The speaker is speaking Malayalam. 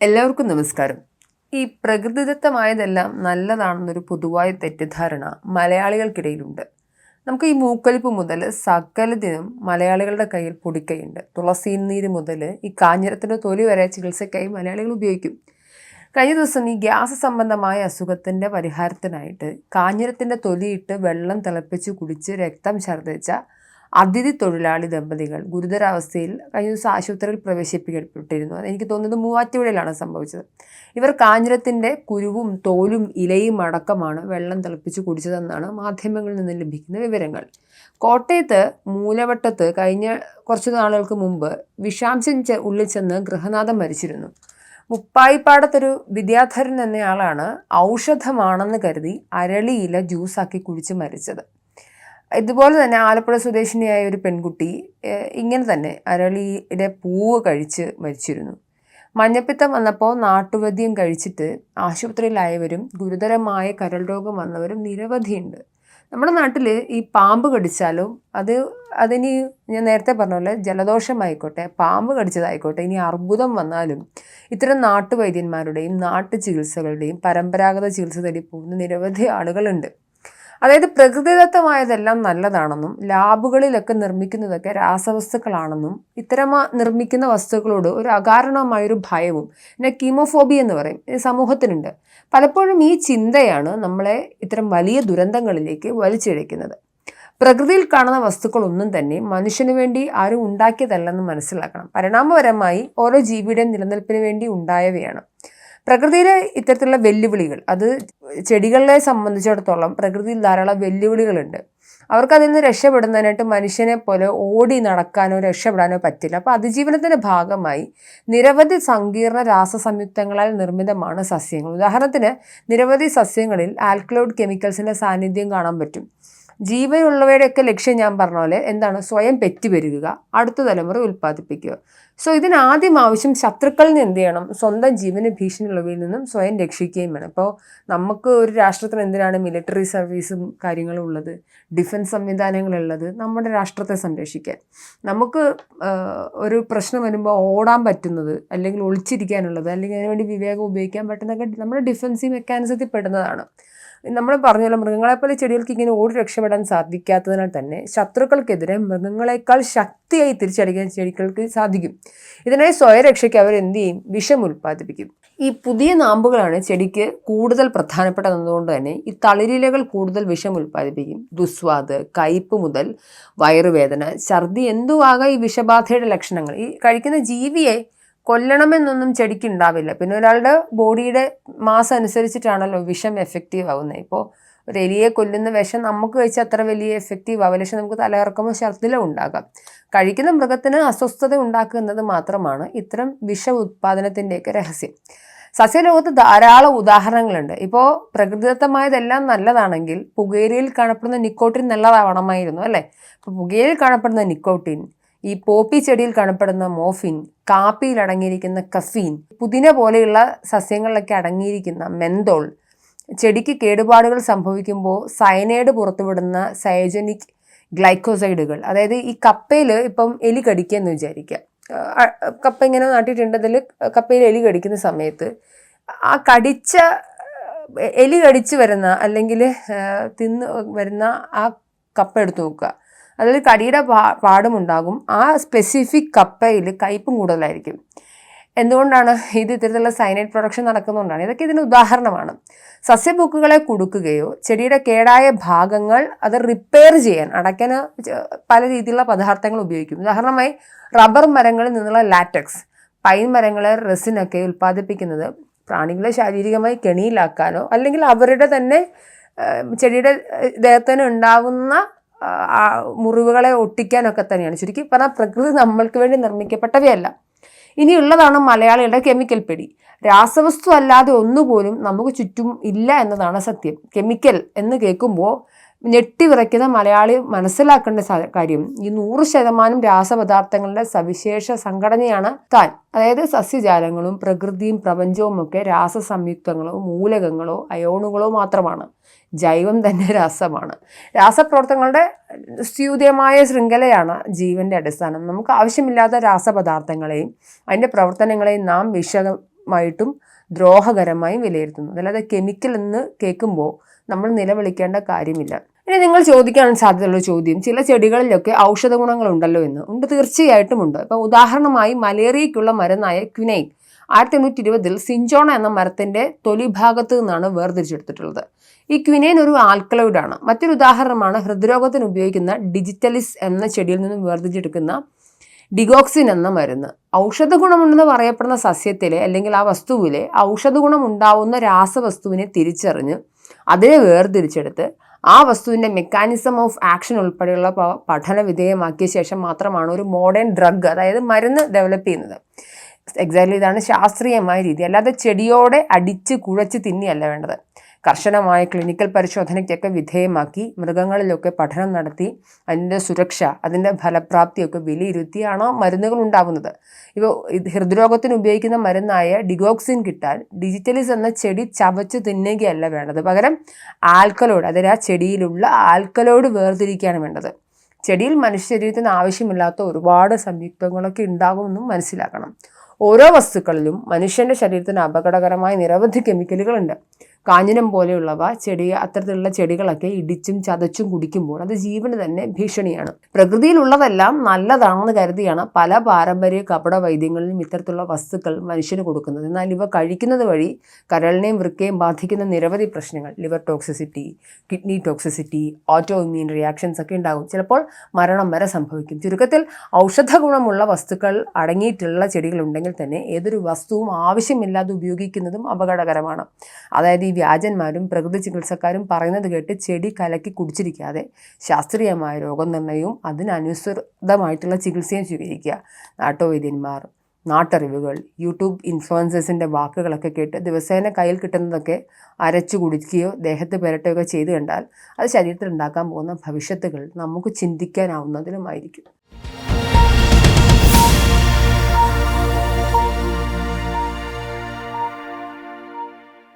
എല്ലാവർക്കും നമസ്കാരം. ഈ പ്രകൃതിദത്തമായതെല്ലാം നല്ലതാണെന്നൊരു പൊതുവായ തെറ്റിദ്ധാരണ മലയാളികൾക്കിടയിലുണ്ട്. നമുക്ക് ഈ മൂക്കലിപ്പ് മുതൽ സകലതിനും മലയാളികളുടെ കയ്യിൽ പൊടിക്കൈയുണ്ട്. തുളസി നീര് മുതൽ ഈ കാഞ്ഞിരത്തിന്റെ തൊലി വരെ ചികിത്സയ്ക്കായി മലയാളികൾ ഉപയോഗിക്കും. കഴിഞ്ഞ ദിവസം ഈ ഗ്യാസ് സംബന്ധമായ അസുഖത്തിന്റെ പരിഹാരത്തിനായിട്ട് കാഞ്ഞിരത്തിന്റെ തൊലിയിട്ട് വെള്ളം തിളപ്പിച്ച് കുടിച്ച് രക്തം ഛർദ്ദിച്ച അതിഥി തൊഴിലാളി ദമ്പതികൾ ഗുരുതരാവസ്ഥയിൽ കഴിഞ്ഞ ദിവസം ആശുപത്രിയിൽ പ്രവേശിപ്പിക്കപ്പെട്ടിരുന്നു. എനിക്ക് തോന്നുന്നത് മൂവാറ്റുപുഴയിലാണ് സംഭവിച്ചത്. ഇവർ കാഞ്ഞിരത്തിന്റെ കുരുവും തോലും ഇലയും അടക്കമാണ് വെള്ളം തിളപ്പിച്ച് കുടിച്ചതെന്നാണ് മാധ്യമങ്ങളിൽ നിന്ന് ലഭിക്കുന്ന വിവരങ്ങൾ. കോട്ടയത്ത് മൂലവട്ടത്ത് കഴിഞ്ഞ കുറച്ച് നാളുകൾക്ക് മുമ്പ് വിഷാംശം ഉള്ളിൽ ചെന്ന് ഗൃഹനാഥം മരിച്ചിരുന്നു. മുപ്പായിപ്പാടത്തൊരു വിദ്യാധരൻ എന്നയാളാണ് ഔഷധമാണെന്ന് കരുതി അരളിയില ജ്യൂസാക്കി കുടിച്ച് മരിച്ചത്. ഇതുപോലെ തന്നെ ആലപ്പുഴ സ്വദേശിനിയായ ഒരു പെൺകുട്ടി ഇങ്ങനെ തന്നെ അരളിയുടെ പൂവ് കഴിച്ച് മരിച്ചിരുന്നു. മഞ്ഞപ്പിത്തം വന്നപ്പോൾ നാട്ടുവൈദ്യം കഴിച്ചിട്ട് ആശുപത്രിയിലായവരും ഗുരുതരമായ കരൾ രോഗം വന്നവരും നിരവധിയുണ്ട്. നമ്മുടെ നാട്ടിൽ ഈ പാമ്പ് കടിച്ചാലും അത് അതിന് ഞാൻ നേരത്തെ പറഞ്ഞ പോലെ ജലദോഷമായിക്കോട്ടെ പാമ്പ് കടിച്ചതായിക്കോട്ടെ ഇനി അർബുദം വന്നാലും ഇത്തരം നാട്ടുവൈദ്യന്മാരുടെയും നാട്ടു ചികിത്സകളുടെയും പരമ്പരാഗത ചികിത്സ തേടി പോകുന്ന നിരവധി ആളുകളുണ്ട്. അതായത് പ്രകൃതിദത്തമായതെല്ലാം നല്ലതാണെന്നും ലാബുകളിലൊക്കെ നിർമ്മിക്കുന്നതൊക്കെ രാസവസ്തുക്കളാണെന്നും ഇത്തരം നിർമ്മിക്കുന്ന വസ്തുക്കളോട് ഒരു അകാരണമായൊരു ഭയവും പിന്നെ കീമോഫോബിയ എന്ന് പറയും സമൂഹത്തിനുണ്ട്. പലപ്പോഴും ഈ ചിന്തയാണ് നമ്മളെ ഇത്തരം വലിയ ദുരന്തങ്ങളിലേക്ക് വലിച്ചിഴയ്ക്കുന്നത്. പ്രകൃതിയിൽ കാണുന്ന വസ്തുക്കളൊന്നും തന്നെ മനുഷ്യന് വേണ്ടി ആരും ഉണ്ടാക്കിയതല്ലെന്ന് മനസ്സിലാക്കണം. പരിണാമപരമായി ഓരോ ജീവിയുടെയും നിലനിൽപ്പിന് വേണ്ടി ഉണ്ടായവയാണ്. പ്രകൃതിയിലെ ഇത്തരത്തിലുള്ള വെല്ലുവിളികൾ അത് ചെടികളെ സംബന്ധിച്ചിടത്തോളം പ്രകൃതിയിൽ ധാരാളം വെല്ലുവിളികളുണ്ട്. അവർക്ക് അതിൽ നിന്ന് രക്ഷപ്പെടുന്നതിനായിട്ട് മനുഷ്യനെ പോലെ ഓടി നടക്കാനോ രക്ഷപ്പെടാനോ പറ്റില്ല. അപ്പോൾ അതിജീവനത്തിന്റെ ഭാഗമായി നിരവധി സങ്കീർണ രാസസംയുക്തങ്ങളാൽ നിർമ്മിതമാണ് സസ്യങ്ങൾ. ഉദാഹരണത്തിന് നിരവധി സസ്യങ്ങളിൽ ആൽക്ലോയിഡ് കെമിക്കൽസിന്റെ സാന്നിധ്യം കാണാൻ പറ്റും. ജീവനുള്ളവയുടെയൊക്കെ ലക്ഷ്യം ഞാൻ പറഞ്ഞ പോലെ എന്താണ്? സ്വയം പെറ്റുപെരുകുക അടുത്ത തലമുറ ഉൽപ്പാദിപ്പിക്കുക. സോ ഇതിനാദ്യം ആവശ്യം ശത്രുക്കളിൽ നിന്ന് എന്ത് ചെയ്യണം? സ്വന്തം ജീവന് ഭീഷണിയുള്ളവയിൽ നിന്നും സ്വയം രക്ഷിക്കുകയും വേണം. ഇപ്പോൾ നമുക്ക് ഒരു രാഷ്ട്രത്തിന് എന്തിനാണ് മിലിറ്ററി സർവീസും കാര്യങ്ങളും ഉള്ളത്? ഡിഫൻസ് സംവിധാനങ്ങളുള്ളത് നമ്മുടെ രാഷ്ട്രത്തെ സംരക്ഷിക്കാൻ. നമുക്ക് ഒരു പ്രശ്നം വരുമ്പോൾ ഓടാൻ പറ്റുന്നത് അല്ലെങ്കിൽ ഒളിച്ചിരിക്കാനുള്ളത് അല്ലെങ്കിൽ അതിനുവേണ്ടി വിവേകം ഉപയോഗിക്കാൻ പറ്റുന്നതൊക്കെ നമ്മുടെ ഡിഫൻസി മെക്കാനിസത്തിൽ പെടുന്നതാണ്. നമ്മൾ പറഞ്ഞല്ലോ മൃഗങ്ങളെപ്പോലെ ചെടികൾക്ക് ഇങ്ങനെ ഓടി രക്ഷപ്പെടാൻ സാധിക്കാത്തതിനാൽ തന്നെ ശത്രുക്കൾക്കെതിരെ മൃഗങ്ങളെക്കാൾ ശക്തിയായി തിരിച്ചടിക്കാൻ ചെടികൾക്ക് സാധിക്കും. ഇതിനായി സ്വയരക്ഷയ്ക്ക് അവർ എന്ത് ചെയ്യും? വിഷം ഉൽപ്പാദിപ്പിക്കും. ഈ പുതിയ നാമ്പുകളാണ് ചെടിക്ക് കൂടുതൽ പ്രധാനപ്പെട്ടതെന്നതുകൊണ്ട് തന്നെ ഈ തളിരിലകൾ കൂടുതൽ വിഷം ഉൽപ്പാദിപ്പിക്കും. ദുസ്വാദ് കയ്പ് മുതൽ വയറുവേദന ഛർദി എന്തുവാകാം ഈ വിഷബാധയുടെ ലക്ഷണങ്ങൾ. ഈ കഴിക്കുന്ന ജീവിയെ കൊല്ലണമെന്നൊന്നും ചെടിക്ക് ഉണ്ടാവില്ല പിന്നെ ഒരാളുടെ ബോഡിയുടെ മാസ് അനുസരിച്ചിട്ടാണല്ലോ വിഷം എഫക്റ്റീവ് ആവുന്നത് ഇപ്പോൾ ഒരു എലിയെ കൊല്ലുന്ന വിഷം നമുക്ക് കഴിച്ചാൽ അത്ര വലിയ എഫക്റ്റീവ് ആവില്ല. പക്ഷെ നമുക്ക് തലകറക്കമോ ഛർദിലോ ഉണ്ടാകാം. കഴിക്കുന്ന മൃഗത്തിന് അസ്വസ്ഥത ഉണ്ടാക്കുന്നത് മാത്രമാണ് ഇത്തരം വിഷ ഉത്പാദനത്തിന്റെയൊക്കെ രഹസ്യം. സസ്യലോകത്ത് ധാരാളം ഉദാഹരണങ്ങളുണ്ട്. ഇപ്പോൾ പ്രകൃതിദത്തമായതെല്ലാം നല്ലതാണെങ്കിൽ പുകയിലയിൽ കാണപ്പെടുന്ന നിക്കോട്ടിൻ നല്ലതാവണമായിരുന്നു അല്ലേ? ഇപ്പോൾ പുകയിലയിൽ കാണപ്പെടുന്ന നിക്കോട്ടിൻ ഈ പോപ്പി ചെടിയിൽ കാണപ്പെടുന്ന മോഫിൻ കാപ്പിയിൽ അടങ്ങിയിരിക്കുന്ന കഫീൻ പുതിന പോലെയുള്ള സസ്യങ്ങളിലൊക്കെ അടങ്ങിയിരിക്കുന്ന മെന്തോൾ ചെടിക്ക് കേടുപാടുകൾ സംഭവിക്കുമ്പോൾ സയനൈഡ് പുറത്തുവിടുന്ന സയജനിക് ഗ്ലൈക്കോസൈഡുകൾ. അതായത് ഈ കപ്പയിൽ ഇപ്പം എലി കടിക്കുക എന്ന് വിചാരിക്കുക കപ്പ ഇങ്ങനെ നാട്ടിയിട്ടുണ്ടതിൽ കപ്പയിൽ എലി കടിക്കുന്ന സമയത്ത് ആ കടിച്ച എലി കടിച്ചു വരുന്ന അല്ലെങ്കിൽ തിന്ന് വരുന്ന ആ കപ്പ എടുത്തു നോക്കുക. അതിൽ കടിയുടെ പാടുമുണ്ടാകും. ആ സ്പെസിഫിക് കപ്പയിൽ കയ്പും കൂടുതലായിരിക്കും. എന്തുകൊണ്ടാണ് ഇത് ഇത്തരത്തിലുള്ള സൈനൈഡ് പ്രൊഡക്ഷൻ നടക്കുന്നതുകൊണ്ടാണ് ഇതൊക്കെ ഇതിന് ഉദാഹരണമാണ്. സസ്യബുക്കുകളെ കൊടുക്കുകയോ ചെടിയുടെ കേടായ ഭാഗങ്ങൾ അത് റിപ്പയർ ചെയ്യാൻ അടയ്ക്കാൻ പല രീതിയിലുള്ള പദാർത്ഥങ്ങൾ ഉപയോഗിക്കും. ഉദാഹരണമായി റബ്ബർ മരങ്ങളിൽ നിന്നുള്ള ലാറ്റക്സ് പൈൻ മരങ്ങളെ റെസിനൊക്കെ ഉൽപ്പാദിപ്പിക്കുന്നത് പ്രാണികളെ ശാരീരികമായി കെണിയിലാക്കാനോ അല്ലെങ്കിൽ അവരുടെ തന്നെ ചെടിയുടെ ദേഹത്തിന് ഉണ്ടാവുന്ന മുറിവുകളെ ഒട്ടിക്കാനൊക്കെ തന്നെയാണ്. ചുരുക്കി പറഞ്ഞാൽ പ്രകൃതി നമ്മൾക്ക് വേണ്ടി നിർമ്മിക്കപ്പെട്ടവയല്ല. ഇനിയുള്ളതാണ് മലയാളികളുടെ കെമിക്കൽ പെടി. രാസവസ്തു അല്ലാതെ ഒന്നുപോലും നമുക്ക് ചുറ്റും ഇല്ല എന്നതാണ് സത്യം. കെമിക്കൽ എന്ന് കേൾക്കുമ്പോൾ ഞെട്ടിവിറയ്ക്കുന്ന മലയാളി മനസ്സിലാക്കേണ്ട കാര്യം. ഈ നൂറ് ശതമാനം രാസപദാർത്ഥങ്ങളുടെ സവിശേഷ സംഘടനയാണ് താൻ. അതായത് സസ്യജാലങ്ങളും പ്രകൃതിയും പ്രപഞ്ചവും ഒക്കെ രാസ സംയുക്തങ്ങളോ മൂലകങ്ങളോ അയോണുകളോ മാത്രമാണ്. ജൈവം തന്നെ രാസമാണ്. രാസപ്രവർത്തനങ്ങളുടെ സ്യൂതമായ ശൃംഖലയാണ് ജീവന്റെ അടിസ്ഥാനം. നമുക്ക് ആവശ്യമില്ലാത്ത രാസപദാർത്ഥങ്ങളെയും അതിന്റെ പ്രവർത്തനങ്ങളെയും നാം വിശദമായിട്ടും ദ്രോഹകരമായും വിലയിരുത്തുന്നു. അതല്ലാതെ കെമിക്കൽ എന്ന് കേൾക്കുമ്പോൾ നമ്മൾ നിലവിളിക്കേണ്ട കാര്യമില്ല. ഇനി നിങ്ങൾ ചോദിക്കാൻ സാധ്യതയുള്ള ചോദ്യം. ചില ചെടികളിലൊക്കെ ഔഷധ ഗുണങ്ങളുണ്ടല്ലോ എന്ന്. ഉണ്ട് തീർച്ചയായിട്ടും ഉണ്ട്. ഇപ്പൊ ഉദാഹരണമായി മലേറിയയ്ക്കുള്ള മരുന്നായ ക്വിനൈൻ. ആയിരത്തി എണ്ണൂറ്റി ഇരുപതിൽ സിഞ്ചോണ എന്ന മരത്തിന്റെ തൊലി ഭാഗത്ത് നിന്നാണ് വേർതിരിച്ചെടുത്തിട്ടുള്ളത്. ഈ ക്വിനൈൻ ഒരു ആൽക്കലോയിഡാണ് മറ്റൊരു ഉദാഹരണമാണ് ഹൃദ്രോഗത്തിന് ഉപയോഗിക്കുന്ന ഡിജിറ്റലിസ് എന്ന ചെടിയിൽ നിന്നും വേർതിരിച്ചെടുക്കുന്ന ഡിഗോക്സിൻ എന്ന മരുന്ന്. ഔഷധ ഗുണമുണ്ടെന്ന് പറയപ്പെടുന്ന സസ്യത്തിലെ അല്ലെങ്കിൽ ആ വസ്തുവിലെ ഔഷധ ഗുണം ഉണ്ടാവുന്ന രാസവസ്തുവിനെ തിരിച്ചറിഞ്ഞ് അതിനെ വേർതിരിച്ചെടുത്ത് ആ വസ്തുവിന്റെ മെക്കാനിസം ഓഫ് ആക്ഷൻ ഉൾപ്പെടെയുള്ള പഠന വിധേയമാക്കിയ ശേഷം മാത്രമാണ് ഒരു മോഡേൺ ഡ്രഗ് അതായത് മരുന്ന് ഡെവലപ്പ് ചെയ്യുന്നത്. എക്സാക്ട്ലി ഇതാണ് ശാസ്ത്രീയമായ രീതി. അല്ലാതെ ചെടിയോടെ അടിച്ച് കുഴച്ച് തിന്നിയല്ല വേണ്ടത്. കർശനമായ ക്ലിനിക്കൽ പരിശോധനയ്ക്കൊക്കെ വിധേയമാക്കി മൃഗങ്ങളിലൊക്കെ പഠനം നടത്തി അതിന്റെ സുരക്ഷ അതിന്റെ ഫലപ്രാപ്തിയൊക്കെ വിലയിരുത്തിയാണ് മരുന്നുകൾ ഉണ്ടാകുന്നത് ഇപ്പോൾ ഹൃദ്രോഗത്തിന് ഉപയോഗിക്കുന്ന മരുന്നായ ഡിഗോക്സിൻ കിട്ടാൻ ഡിജിറ്റലിസ് എന്ന ചെടി ചവച്ച് തിന്നുകയല്ല വേണ്ടത്. പകരം ആൽക്കലോയിഡ് അതായത് ആ ചെടിയിലുള്ള ആൽക്കലോയിഡ് വേർതിരിക്കുകയാണ് വേണ്ടത്. ചെടിയിൽ മനുഷ്യ ശരീരത്തിന് ആവശ്യമില്ലാത്ത ഒരുപാട് സംയുക്തങ്ങളൊക്കെ ഉണ്ടാകുമെന്നും മനസ്സിലാക്കണം. ഓരോ വസ്തുക്കളിലും മനുഷ്യന്റെ ശരീരത്തിന് അപകടകരമായ നിരവധി കെമിക്കലുകളുണ്ട് കാഞ്ഞിരം പോലെയുള്ളവ ചെടി അത്തരത്തിലുള്ള ചെടികളൊക്കെ ഇടിച്ചും ചതച്ചും കുടിക്കുമ്പോൾ അത് ജീവന് തന്നെ ഭീഷണിയാണ്. പ്രകൃതിയിലുള്ളതെല്ലാം നല്ലതാണെന്ന് കരുതിയാണ് പല പാരമ്പര്യ കപട വൈദ്യങ്ങളിലും ഇത്തരത്തിലുള്ള വസ്തുക്കൾ മനുഷ്യന് കൊടുക്കുന്നത്. എന്നാൽ ഇവ കഴിക്കുന്നത് വഴി കരളിനെയും വൃക്കയും ബാധിക്കുന്ന നിരവധി പ്രശ്നങ്ങൾ. Liver toxicity kidney toxicity autoimmune reactions ഒക്കെ ഉണ്ടാകും. ചിലപ്പോൾ മരണം വരെ സംഭവിക്കും. ചുരുക്കത്തിൽ ഔഷധ ഗുണമുള്ള വസ്തുക്കൾ അടങ്ങിയിട്ടുള്ള ചെടികളുണ്ടെങ്കിൽ തന്നെ ഏതൊരു വസ്തുവും ആവശ്യമില്ലാതെ ഉപയോഗിക്കുന്നതും അപകടകരമാണ്. അതായത് ഈ വ്യാജന്മാരും പ്രകൃതി ചികിത്സക്കാരും പറയുന്നത് കേട്ട് ചെടി കലക്കി കുടിച്ചിരിക്കാതെ ശാസ്ത്രീയമായ രോഗനിർണയവും അതിനനുസൃതമായിട്ടുള്ള ചികിത്സയും സ്വീകരിക്കുക. നാട്ടുവൈദ്യന്മാർ നാട്ടറിവുകൾ യൂട്യൂബ് ഇൻഫ്ലുവൻസേഴ്സിന്റെ വാക്കുകളൊക്കെ കേട്ട് ദിവസേന കയ്യിൽ കിട്ടുന്നതൊക്കെ അരച്ചു കുടിക്കുകയോ ദേഹത്ത് പുരട്ടുകയോ ചെയ്തു കണ്ടാൽ അത് ശരീരത്തിൽ ഉണ്ടാക്കാൻ പോകുന്ന ഭവിഷ്യത്തുകൾ നമുക്ക് ചിന്തിക്കാനാവുന്നതിലുമായിരിക്കും